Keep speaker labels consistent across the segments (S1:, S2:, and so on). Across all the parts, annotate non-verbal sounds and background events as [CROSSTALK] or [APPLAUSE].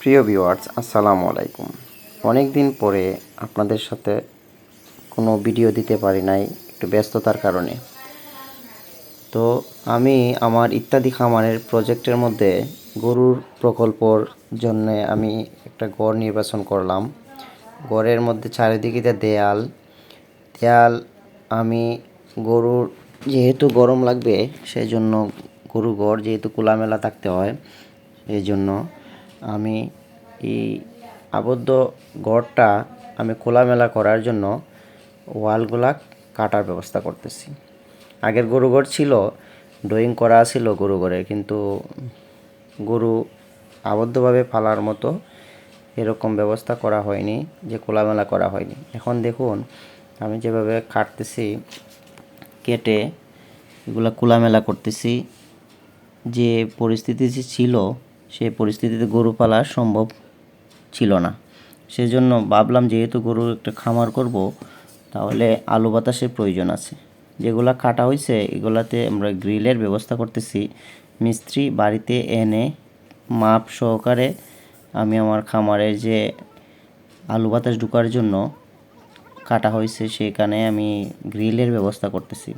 S1: প্রিয় ভিউয়ার্স, আসসালামু আলাইকুম। অনেক দিন পরে আপনাদের সাথে কোনো ভিডিও দিতে পারি নাই একটু ব্যস্ততার কারণে। তো আমি আমার ইত্যাদি খামারের প্রজেক্টের মধ্যে গরুর প্রকল্পর জন্য আমি একটা গড় নির্বাচন করলাম। গড়ের মধ্যে চারিদিকে দেয়াল দেয়াল আমি গরুর যেহেতু গরম লাগবে সেই জন্য গরু ঘর যেহেতু খোলামেলা থাকতে হয় জন্য আমি এই আবদ্ধ ঘরটা আমি খোলামেলা করার জন্য ওয়ালগুলা কাটার ব্যবস্থা করতেছি। আগের গরু ঘর ছিল, ড্রয়িং করা ছিল গরু ঘরে, কিন্তু গরু আবদ্ধভাবে ফালার মতো এরকম ব্যবস্থা করা হয়নি, যে খোলামেলা করা হয়নি। এখন দেখুন, আমি যেভাবে কাটতেছি, কেটে এগুলো খোলামেলা করতেছি, যে পরিস্থিতি ছিল সেই পরিস্থিতিতে গরু পালা সম্ভব ছিল না। সেজন্য ভাবলাম যেহেতু গরুর একটা খামার করব, তাহলে আলু বাতাসের প্রয়োজন আছে। যেগুলা কাটা হয়েছে এগুলাতে আমরা গ্রিলের ব্যবস্থা করতেছি। মিস্ত্রি বাড়িতে এনে মাপ সহকারে আমি আমার খামারের যে আলু বাতাস ঢুকার জন্য কাটা হয়েছে সেখানে আমি গ্রিলের ব্যবস্থা করতেছি।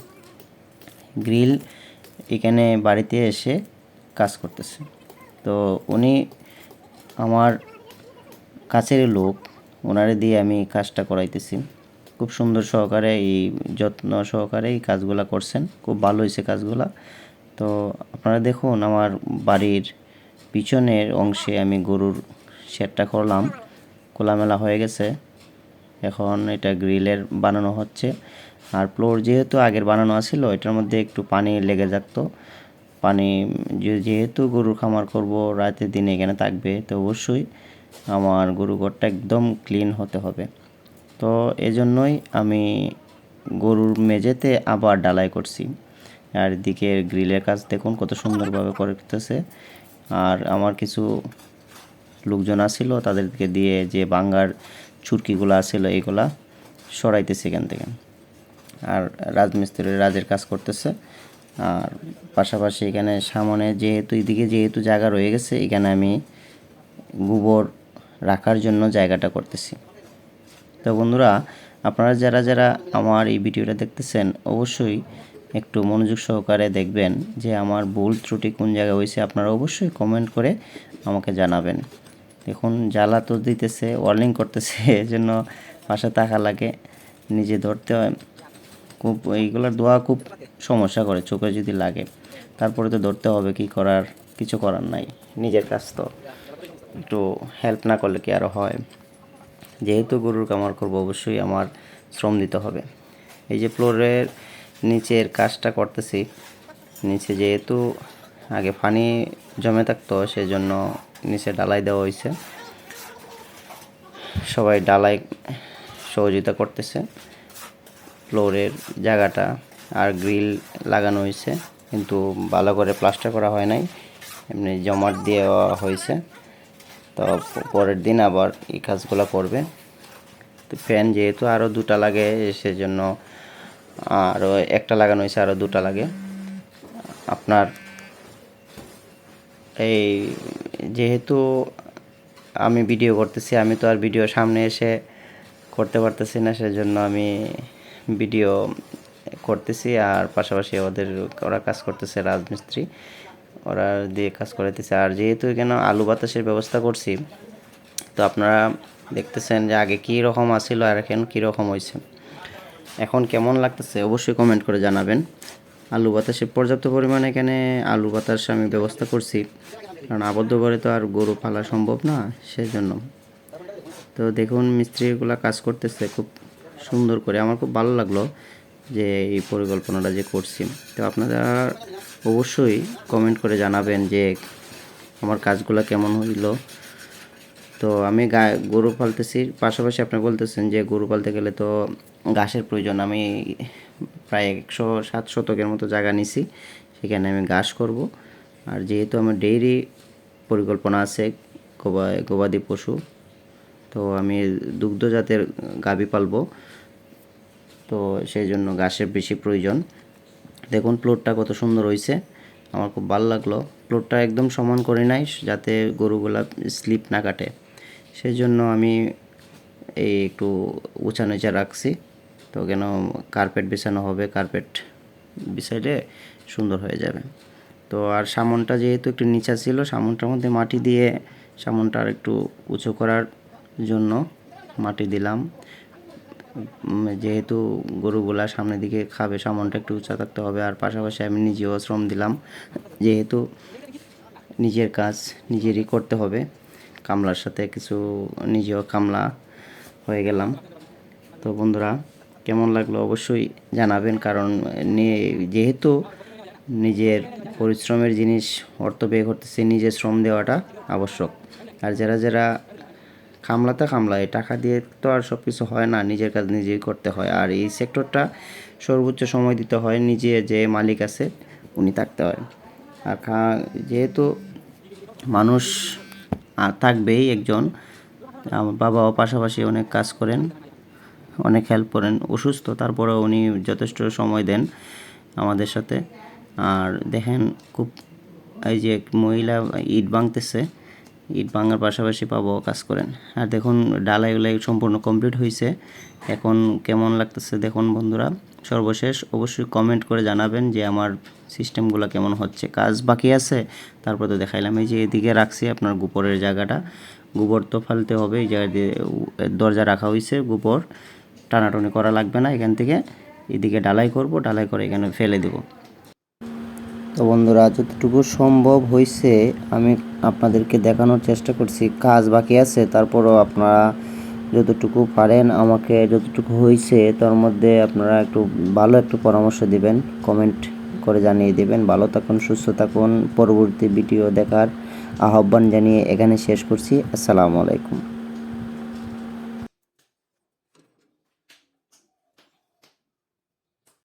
S1: গ্রিল এখানে বাড়িতে এসে কাজ করতেছে। তো উনি আমার কাছের লোক ওনারে দিয়ে আমি কাজটা করাইতেছি। খুব সুন্দর সহকারে এই যত্ন সহকারে এই কাজগুলা করছেন, খুব ভালো হয়েছে কাজগুলা। তো আপনারা দেখুন, আমার বাড়ির পিছনের অংশে আমি গরুর শেডটা করলাম, খোলামেলা হয়ে গেছে। এখন এটা গ্রিলের বানানো হচ্ছে। আর ফ্লোর যেহেতু আগের বানানো আছিল, এটার মধ্যে একটু পানি লেগে থাকতো। পানি যেহেতু গরুর খামার করব রাতে দিনে এখানে থাকবে, তো অবশ্যই আমার গরু ঘরটা একদম ক্লিন হতে হবে। তো এজন্যই আমি গরুর মেঝেতে আবার ডালাই করছি। আর এদিকে গ্রিলের কাজ দেখুন কত সুন্দরভাবে করতেছে। আর আমার কিছু লোকজন আসছিল তাদেরকে দিয়ে যে বাঙ্গার চুরকিগুলো আসছিল এইগুলা সরাইতেছে এখান থেকে। আর রাজমিস্ত্রি রাজের কাজ করতেছে। আর পাশাপাশি এখানে সামনে যেহেতু, এদিকে যেহেতু জায়গা রয়ে গেছে, এখানে আমি গোবর রাখার জন্য জায়গাটা করতেছি। তো বন্ধুরা, আপনারা যারা যারা আমার এই ভিডিওটা দেখতেছেন, অবশ্যই একটু মনোযোগ সহকারে দেখবেন যে আমার ভুল ত্রুটি কোন জায়গায় হয়েছে। আপনারা অবশ্যই কমেন্ট করে আমাকে জানাবেন। দেখুন, জ্বালা তো দিতেছে ওয়ার্নিং করতেছে, [LAUGHS] এজন্য পাশে থাকা লাগে, নিজে ধরতে হয়। খুব, এইগুলোর দোয়া খুব সমস্যা করে, চোখে যদি লাগে। তারপরে তো ধরতে হবে কি করার, কিছু করার নাই, নিজের কাজ তো। একটু হেল্প না করলে কি আরও হয়? যেহেতু গরুর কামার করব, অবশ্যই আমার শ্রম দিতে হবে। এই যে ফ্লোরের নিচের কাজটা করতেছি, নিচে যেহেতু আগে পানি জমে থাকতো, সেজন্য নিচে ডালাই দেওয়া হয়েছে। সবাই ডালাই সহযোগিতা করতেছে। ফ্লোরের জায়গাটা আর গ্রিল লাগানো হয়েছে, কিন্তু ভালো করে প্লাস্টার করা হয় নাই, এমনি জমাট দেওয়া হয়েছে। তো পরের দিন আবার এই কাজগুলো করবে। তো ফ্যান যেহেতু আরও দুটা লাগে, সেজন্য আরও একটা লাগানো হয়েছে আরও দুটা লাগে। আপনার এই যেহেতু আমি ভিডিও করতেছি, আমি তো আর ভিডিও সামনে এসে করতে পারতেছি না, সেজন্য আমি ভিডিও করতেছি আর পাশাপাশি ওদের, ওরা কাজ করতেছে রাজমিস্ত্রি। ওরা দিয়ে কাজ করাইতেছে। আর যেহেতু এখানে আলু বাতাসের ব্যবস্থা করছি, তো আপনারা দেখতেছেন যে আগে কী রকম আসছিল আর এখন কী রকম হয়েছে এখন কেমন লাগতেছে অবশ্যই কমেন্ট করে জানাবেন। আলু বাতাসে পর্যাপ্ত পরিমাণে এখানে আলু বাতাস আমি ব্যবস্থা করছি। কারণ আবদ্ধ করে তো আর গরু পালা সম্ভব না, সেজন্য। তো দেখুন মিস্ত্রিগুলা কাজ করতেছে খুব সুন্দর করে। আমার খুব ভালো লাগল। যে এই পরিকল্পনাটা যে করছি। তো আপনারা অবশ্যই কমেন্ট করে জানাবেন যে আমার কাজগুলো কেমন হইল। তো আমি গা, গরু পালতেছি, পাশাপাশি আপনি বলতেছেন যে গরু পালতে গেলে তো ঘাসের প্রয়োজন। আমি প্রায় একশো সাত শতকের মতো জায়গা নিছি, সেখানে আমি ঘাস করব। আর যেহেতু আমার ডেইরি পরিকল্পনা আছে, গবা, গবাদি পশু, তো আমি দুগ্ধ জাতের গাভী পালবো। তো সেই জন্য ঘাসের বেশি প্রয়োজন। দেখুন প্লটটা কত সুন্দর হয়েছে আমার খুব ভালো লাগল। ফ্লোরটা একদম সমান করে নাই যাতে গরুগুলা স্লিপ না কাটে। সেই জন্য আমি এই একটু উঁচা নিচা রাখছি। তো কেন কার্পেট বিছানো হবে, কার্পেট বিছাইলে সুন্দর হয়ে যাবে। তো আর সামনটা যেহেতু একটু নিচা ছিল, সামনটার মধ্যে মাটি দিয়ে সামনটা আর একটু উঁচু করার জন্য মাটি দিলাম। যেহেতু গরুগুলা সামনের দিকে খাবে, সামনটা একটু উঁচা থাকতে হবে। আর পাশাপাশি আমি নিজেও শ্রম দিলাম। যেহেতু নিজের কাজ নিজেরই করতে হবে, কামলার সাথে কিছু নিজেও কামলা হয়ে গেলাম। তো বন্ধুরা, কেমন লাগল অবশ্যই জানাবেন, কারণ যেহেতু নিজের পরিশ্রমের জিনিস, অর্থ ব্যয় করতেছে নিজের শ্রম দেওয়াটা আবশ্যক। আর যারা যারা খামলাতে খামলায় টাকা দিয়ে তো আর সব কিছু হয় না, নিজের কাজ নিজেই করতে হয়। আর এই সেক্টরটা সর্বোচ্চ সময় দিতে হয় নিজে যে মালিক আছে, উনি থাকতে হয়। আর যেহেতু মানুষ থাকবেই একজন আমার বাবাও পাশাপাশি অনেক কাজ করেন, অনেক হেল্প করেন, অসুস্থ, তারপরেও উনি যথেষ্ট সময় দেন আমাদের সাথে। আর দেখেন খুব, এই যে মহিলা ইট ভাঙতেছে ইট ভাঙার পাশাপাশি পাবো, কাজ করেন। আর দেখুন ডালাইগুলো সম্পূর্ণ কমপ্লিট হয়েছে এখন কেমন লাগতেছে দেখুন বন্ধুরা। সর্বশেষ অবশ্যই কমেন্ট করে জানাবেন যে আমার সিস্টেমগুলো কেমন হচ্ছে। কাজ বাকি আছে? তারপর তো দেখাইলাম, এই যে এদিকে রাখছি আপনার গোবরের জায়গাটা। গোবর তো ফালতে হবে, এই জায়গা দিয়ে দরজা রাখা হয়েছে গোবর টানাটানি করা লাগবে না এখান থেকে। এদিকে ডালাই করব, ডালাই করে এখানে ফেলে দেবো। তো বন্ধুরা, যতটুকু সম্ভব হয়েছে আমি আপনাদেরকে দেখানোর চেষ্টা করছি। কাজ বাকি আছে, তারপরও আপনারা যতটুকু পারেন আমাকে যতটুকু হয়েছে তার মধ্যে আপনারা একটু ভালো একটু পরামর্শ দিবেন, কমেন্ট করে জানিয়ে দেবেন। ভালো থাকুন, সুস্থ থাকুন। পরবর্তী ভিডিও দেখার আহ্বান জানিয়ে এখানে শেষ করছি। আসসালামু আলাইকুম।